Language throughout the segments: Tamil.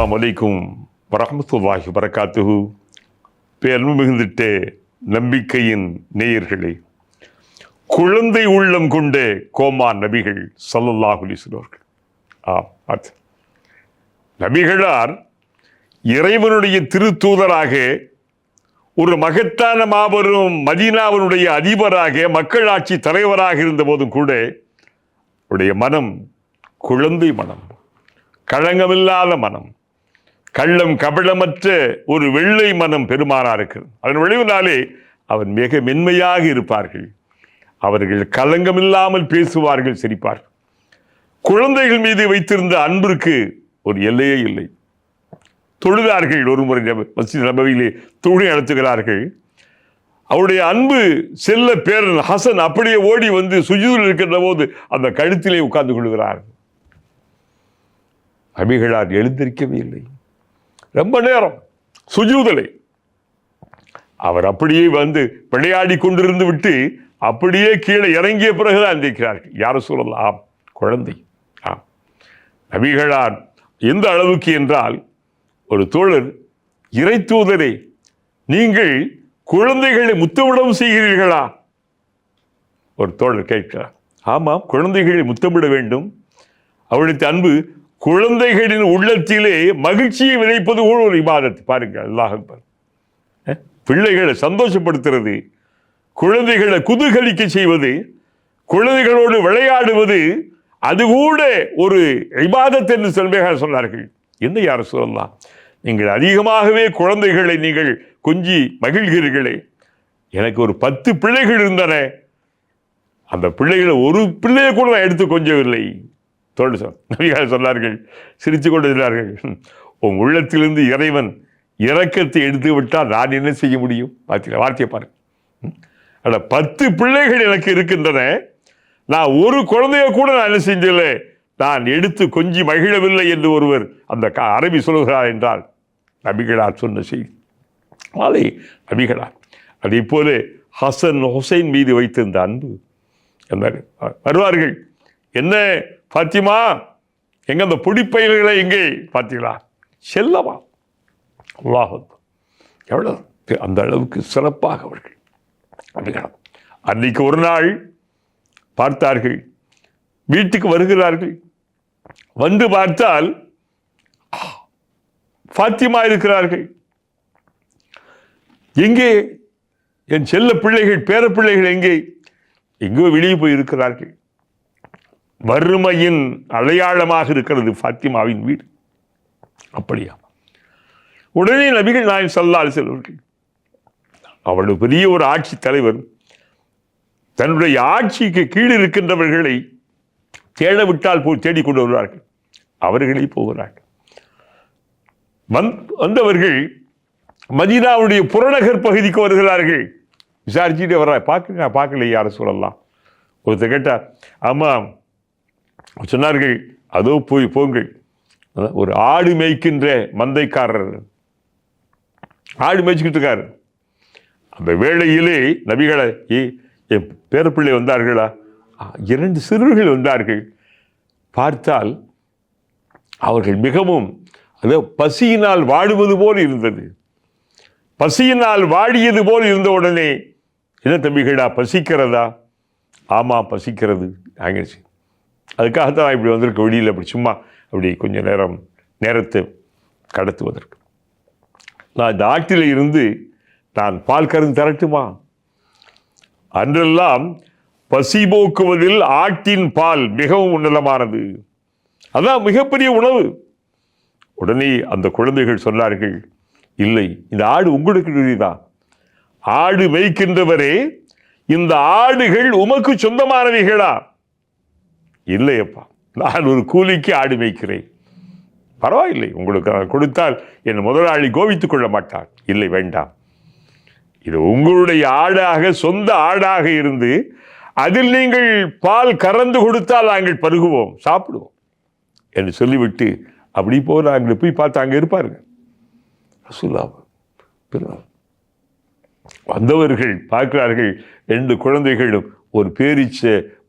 அஸ்லாம் வலைக்கும் வரஹ்மத்துல்லாஹி வரகாத்துஹு பேரன்பு மிகுந்திட்ட நம்பிக்கையின் நேயர்களே குழந்தை உள்ளம் கொண்ட கோமா நபிகள் சல்லல்லாஹுலி சொல்வார்கள் ஆம் அது. நபிகளார் இறைவனுடைய திருத்தூதராக ஒரு மகத்தான மாபெரும் மதீனாவினுடைய அதிபராக மக்களாட்சி தலைவராக இருந்த போதும் கூட அவருடைய மனம் குழந்தை மனம் களங்கமில்லாத மனம் கள்ளம் கபளமற்ற ஒரு வெள்ளை மனம் பெருமானா இருக்கிறது அதன் விளைவினாலே அவன் மிக மென்மையாக இருப்பார்கள். அவர்கள் களங்கமில்லாமல் பேசுவார்கள் சிரிப்பார்கள். குழந்தைகள் மீது வைத்திருந்த அன்பிற்கு ஒரு எல்லையே இல்லை. தொழுதார்கள் ஒரு முறை நப- நபவியிலே தொழி நடத்துகிறார்கள். அவருடைய அன்பு செல்ல பேரன் ஹசன் அப்படியே ஓடி வந்து சுஜிதில் இருக்கின்ற போது அந்த கழுத்திலே உட்கார்ந்து கொள்கிறார். அபிகளார் எழுந்திருக்கவே இல்லை. ரொம்ப நேரம் சுஜூதலை. அவர் அப்படியே வந்து விளையாடி கொண்டிருந்து விட்டு அப்படியே கீழே இறங்கிய பிறகுதான் எந்திரிக்கிறார்கள். யாரும் சொல்லலாம் ஆம் குழந்தை. ஆம். நபிகளார் எந்த அளவுக்கு என்றால் ஒரு தோழர் இறை தூதரே நீங்கள் குழந்தைகளை முத்தமிடம் செய்கிறீர்களா? ஒரு தோழர் கேட்கிறார். ஆமாம் குழந்தைகளை முத்தமிட வேண்டும். அவளுடைய அன்பு குழந்தைகளின் உள்ளத்திலே மகிழ்ச்சியை விதைப்பது கூட ஒரு இபாதத் பாருங்கள் அல்லாஹ் பிள்ளைகளை சந்தோஷப்படுத்துறது குழந்தைகளை குதூகலிக்க செய்வது குழந்தைகளோடு விளையாடுவது அது கூட ஒரு இபாதத் என்று செல்வேக சொன்னார்கள். என்ன யார் சொல்லலாம் நீங்கள் அதிகமாகவே குழந்தைகளை நீங்கள் கொஞ்சி மகிழ்கிறீர்களே. எனக்கு ஒரு பத்து பிள்ளைகள் இருந்தன. அந்த பிள்ளைகளை ஒரு பிள்ளையை கூட நான் எடுத்து கொஞ்சவில்லை. சொல்லு சொல் நபிகள் சொன்னார்கள் சிரித்து கொண்டு சொன்னார்கள் உன் உள்ளத்திலிருந்து இறைவன் இறக்கத்தை எடுத்து விட்டால் நான் என்ன செய்ய முடியும்? பார்த்தீங்களா வார்த்தையை பாருங்க. அட பத்து பிள்ளைகள் எனக்கு இருக்கின்றன. நான் ஒரு குழந்தைய கூட நான் என்ன செஞ்சல நான் எடுத்து கொஞ்சி மகிழவில்லை என்று ஒருவர் அந்த க- அரபி சொல்கிறார் என்றால் நபிகளார் சொன்ன செய்தி. மாலை நபிகளார். அதே போல ஹசன் ஹுசைன் மீது வைத்திருந்த அன்பு. என்றார் வருவார்கள். என்ன பாத்திமா எங்க அந்த பொடிப்பயில்களை எங்கே பார்த்தீங்களா செல்லவா அல்லாஹ் எவ்வளோ அந்த அளவுக்கு சிறப்பாக அவர்கள். அப்படிங்கிறார். அன்றைக்கு ஒரு நாள் பார்த்தார்கள். வீட்டுக்கு வருகிறார்கள். வந்து பார்த்தால் ஃபாத்திமா இருக்கிறார்கள். எங்கே? என் செல்ல பிள்ளைகள் பேர பிள்ளைகள் எங்கே? எங்கோ வெளியே போய் இருக்கிறார்கள் வறுமையின் அடையாளமாக இருக்கிறது ஃபாத்திமாவின் வீடு. அப்படியா? உடனே நபிகள் நாயன் சல்லால் செல்வர்கள் அவளது பெரிய ஒரு ஆட்சி தலைவர் தன்னுடைய ஆட்சிக்கு கீழ் இருக்கின்றவர்களை தேட விட்டால் போய் தேடிக்கொண்டு வருவார்கள். அவர்களே போகிறார்கள். வந் வந்தவர்கள் மதீனாவுடைய புறநகர் பகுதிக்கு வருகிறார்கள். விசாரிச்சுட்டு வர்றா பார்க்க நான் பார்க்கல யாரை சொல்லலாம் ஒருத்தர் கேட்டால் ஆமாம் சொன்னார்கள் அதோ போய் போங்கள். ஒரு ஆடு மேய்க்கின்ற மந்தைக்காரர் ஆடு மேய்ச்சிக்கிட்டு இருக்கார். அந்த வேளையிலே நபிகளை ஏ என் பேரப்பிள்ளை வந்தார்களா? இரண்டு சிறுவர்கள் வந்தார்கள். பார்த்தால் அவர்கள் மிகவும் அதோ பசியினால் வாடுவது போல் இருந்தது. பசியினால் வாடியது போல் இருந்த உடனே என்ன தம்பிகளா பசிக்கிறதா? ஆமாம் பசிக்கிறது. அதுக்காக தான் நான் இப்படி வந்திருக்க வெளியில் அப்படி சும்மா அப்படி கொஞ்ச நேரம் நேரத்தை கடத்துவதற்கு. நான் இந்த ஆட்டில் இருந்து நான் பால் கருந்து தரட்டுமா? அன்றெல்லாம் பசி போக்குவதில் ஆட்டின் பால் மிகவும் உன்னதமானது. அதான் மிகப்பெரிய உணவு. உடனே அந்த குழந்தைகள் சொன்னார்கள் இல்லை இந்த ஆடு உங்களுக்கு தான் ஆடு மேய்க்கின்றவரே இந்த ஆடுகள் உமக்கு சொந்தமானவைகளா? இல்லையப்பா நான் ஒரு கூலிக்கு ஆடு மேய்க்கிறேன். பரவாயில்லை உங்களுக்கு நான் கொடுத்தால் என் முதலாளி கோவித்துக் கொள்ள மாட்டார் இல்லை வேண்டாம். இது உங்களுடைய ஆடாக சொந்த ஆடாக இருந்து அதில் நீங்கள் பால் கறந்து கொடுத்தால் நாங்கள் பருகுவோம் சாப்பிடுவோம் என்று சொல்லிவிட்டு அப்படி போகிறாங்க போய் பார்த்து அங்கே இருப்பாருங்க. ரசூல்லா வந்தவர்கள் பார்க்கிறார்கள் ரெண்டு குழந்தைகளும் ஒரு பேரிச்ச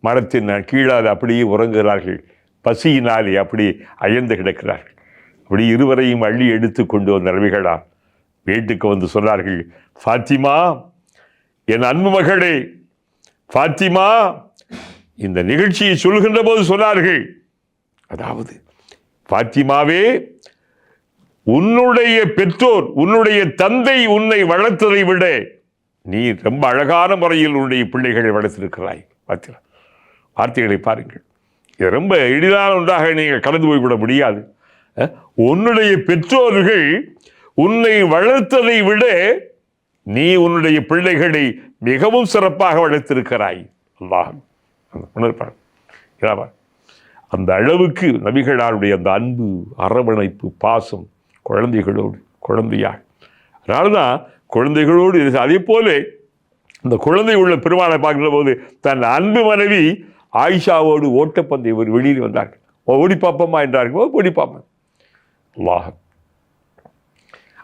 மரத்தின் கீழால் அப்படியே உறங்குகிறார்கள். பசியினாலே அப்படியே அயர்ந்து கிடக்கிறார்கள். அப்படி இருவரையும் அள்ளி எடுத்து கொண்டு வந்த ரவிகளா வீட்டுக்கு வந்து சொன்னார்கள் ஃபாத்திமா என் அன்பு மகளே ஃபாத்திமா இந்த நிகழ்ச்சியை சொல்கின்ற போது சொன்னார்கள். அதாவது ஃபாத்திமாவே உன்னுடைய பெற்றோர் உன்னுடைய தந்தை உன்னை வளர்த்ததை விட நீ ரொம்ப அழகான முறையில் உன்னுடைய பிள்ளைகளை வளர்த்திருக்கிறாய் பார்த்தீங்களா வார்த்தைகளை பாருங்கள். இது ரொம்ப எளிதான ஒன்றாக நீங்கள் கடந்து போய்விட முடியாது. உன்னுடைய பெற்றோர்கள் உன்னை வளர்த்ததை விட நீ உன்னுடைய பிள்ளைகளை மிகவும் சிறப்பாக வளர்த்திருக்கிறாய். அல்லாஹ் உணர்ப்பார் அந்த அளவுக்கு நபிகளாருடைய அந்த அன்பு அரவணைப்பு பாசம் குழந்தைகளோடு குழந்தையாக அதனால தான் குழந்தைகளோடு அதே போல இந்த குழந்தை உள்ள பெருமாளை பார்க்கிற போது தன் அன்பு மனைவி ஆயிஷாவோடு ஓட்டப்பந்தயம் ஒரு வெளியில் வந்தார்கள். "ஓ, ஓடி பார்ப்போமா என்றார்கள். "ஓ, ஓடி பார்ப்பேன் அல்லாஹ்.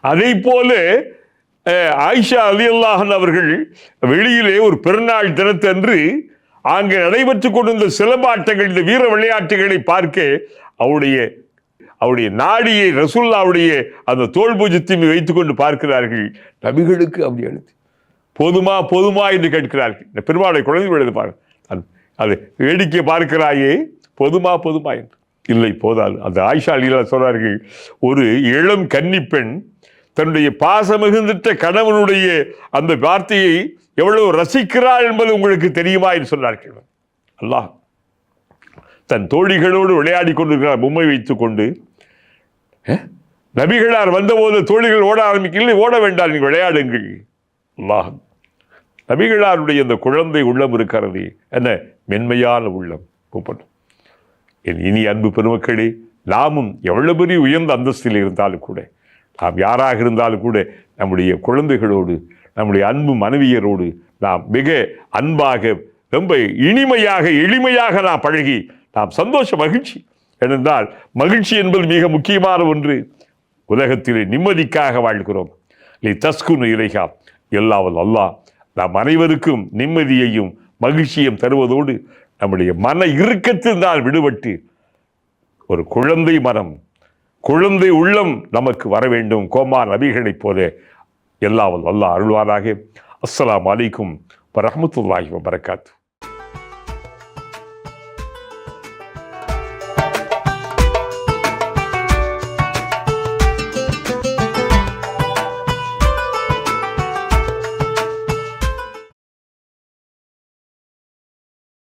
அதே போல அஹ், ஆயிஷா அலி அல்லாஹன் அவர்கள் வெளியிலே ஒரு பெருநாள் தினத்தன்று அங்கே நடைபெற்றுக் கொண்டிருந்த சிலம்பாட்டங்கள் இந்த வீர விளையாட்டுகளை பார்க்க அவருடைய அவருடைய நாடியை ரசுல்லாவுடைய அந்த தோல் பூஜ்யத்தை வைத்துக் கொண்டு பார்க்கிறார்கள். நபிகளுக்கு அப்படி எழுத்து போதுமா போதுமா என்று கேட்கிறார்கள். இந்த பெருமாளை குழந்தை எழுது அது வேடிக்கை பார்க்கிறாயே. பொதுமா பொதுமா என்று. இல்லை போதாது. அந்த ஆயிஷா லீலா ஒரு இளம் கன்னிப்பெண் தன்னுடைய பாசம் மிகுந்திட்ட கணவனுடைய அந்த வார்த்தையை எவ்வளவு ரசிக்கிறாள் என்பது உங்களுக்கு தெரியுமா என்று சொன்னார்கள். அல்லாஹ் தன் தோழிகளோடு விளையாடி கொண்டிருக்கிறார். பொம்மை வைத்துக் கொண்டு. நபிகளார் வந்தபோது தோழிகள் ஓட ஆரம்பிக்கவில்லை ஓட வேண்டாம் நீங்கள் விளையாடுங்கள். அல்லாஹ் நபிகளாருடைய அந்த குழந்தை உள்ளம் இருக்கிறது என்ன? மென்மையான உள்ளம். கூப்பிடும் என் இனி அன்பு பெருமக்களே நாமும் எவ்வளவு பெரிய உயர்ந்த அந்தஸ்தில் இருந்தாலும் கூட நாம் யாராக இருந்தாலும் கூட நம்முடைய குழந்தைகளோடு நம்முடைய அன்பு மனைவியரோடு நாம் மிக அன்பாக ரொம்ப இனிமையாக எளிமையாக நாம் பழகி நாம் சந்தோஷ மகிழ்ச்சி. ஏனென்றால் மகிழ்ச்சி என்பது மிக முக்கியமான ஒன்று. உலகத்திலே நிம்மதிக்காக வாழ்கிறோம். நீ தஸ்குன்னு இறைகா எல்லாவல் அல்லாஹ் நாம் அனைவருக்கும் நிம்மதியையும் மகிழ்ச்சியும் தருவதோடு நம்முடைய மன இறுக்கத்தில் தான் விடுபட்டு ஒரு குழந்தை மனம் குழந்தை உள்ளம் நமக்கு வர வேண்டும். கோமா நபிகளைப் போல எல்லாவல் அல்லாஹ் அருள்வாராக அஸ்லாம் அலைக்கும் வரமத்துல்லாஹி வபரகாத்து.